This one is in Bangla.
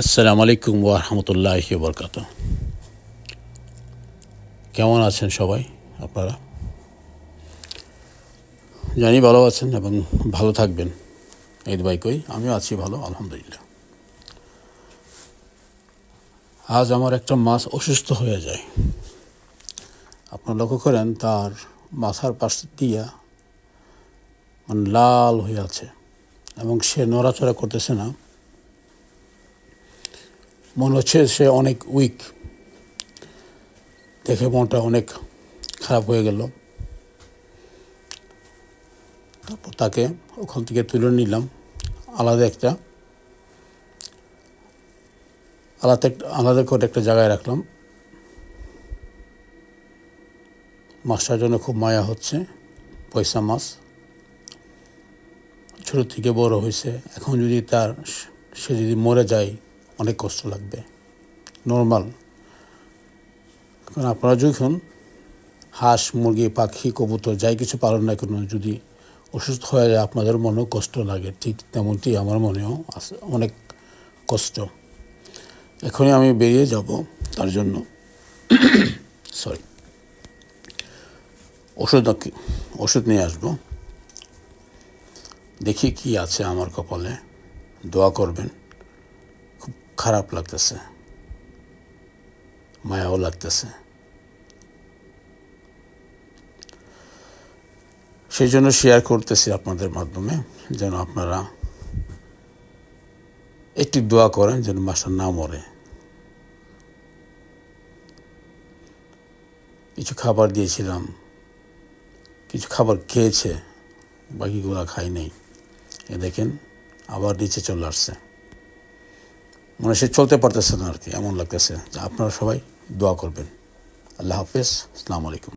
আসসালামু আলাইকুম ওরহমতুল্লাহ বরকাত কেমন আছেন সবাই আপনারা? জানি ভালো আছেন এবং ভালো থাকবেন। দুবাই কই? আমিও আছি ভালো, আলহামদুলিল্লাহ। আজ আমার একটা মাছ অসুস্থ হয়ে যায়। আপনারা লক্ষ্য করেন, তার মাথার পাশ দিয়া মানে লাল হয়ে আছে এবং সে নড়াচড়া করতেছে না। মনে হচ্ছে সে অনেক উইক দেখে মনটা অনেক খারাপ হয়ে গেল। তারপর তাকে ওখান থেকে তুলে নিলাম। আলাদা একটা। আলাদা একটা, আলাদা করে একটা জায়গায় রাখলাম। মাছটার জন্য খুব মায়া হচ্ছে, পয়সা মাছ। ছোটো থেকে বড় হয়েছে। এখন যদি তার, সে যদি মরে যায় অনেক কষ্ট লাগবে। নর্মাল কারণ আপনারা যখন হাঁস, মুরগি, পাখি, কবুতর যাই কিছু পালন না কেন, যদি অসুস্থ হয়ে যায়, আপনাদের মনেও কষ্ট লাগে। ঠিক তেমনটি আমার মনেও আছে, অনেক কষ্ট। এখনই আমি বেরিয়ে যাব, তার জন্য। সরি ওষুধ ওষুধ নিয়ে আসব। দেখি কি আছে আমার কপালে। দোয়া করবেন। খারাপ লাগতেছে, মায়াও লাগতেছে। সেই জন্য শেয়ার করতেছি আপনাদের মাধ্যমে, যেন আপনারা একটি দোয়া করেন যেন মাস্টার না মরে। কিছু খাবার দিয়েছিলাম, কিছু খাবার খেয়েছে, বাকিগুলো খাই নেই। এ দেখেন, আবার নিচে চলে আসছে। মনে সে চলতে পারতেছে না আর কি, এমন লাগতেছে। আপনারা সবাই দোয়া করবেন। আল্লাহ হাফেজ। আসসালামু আলাইকুম।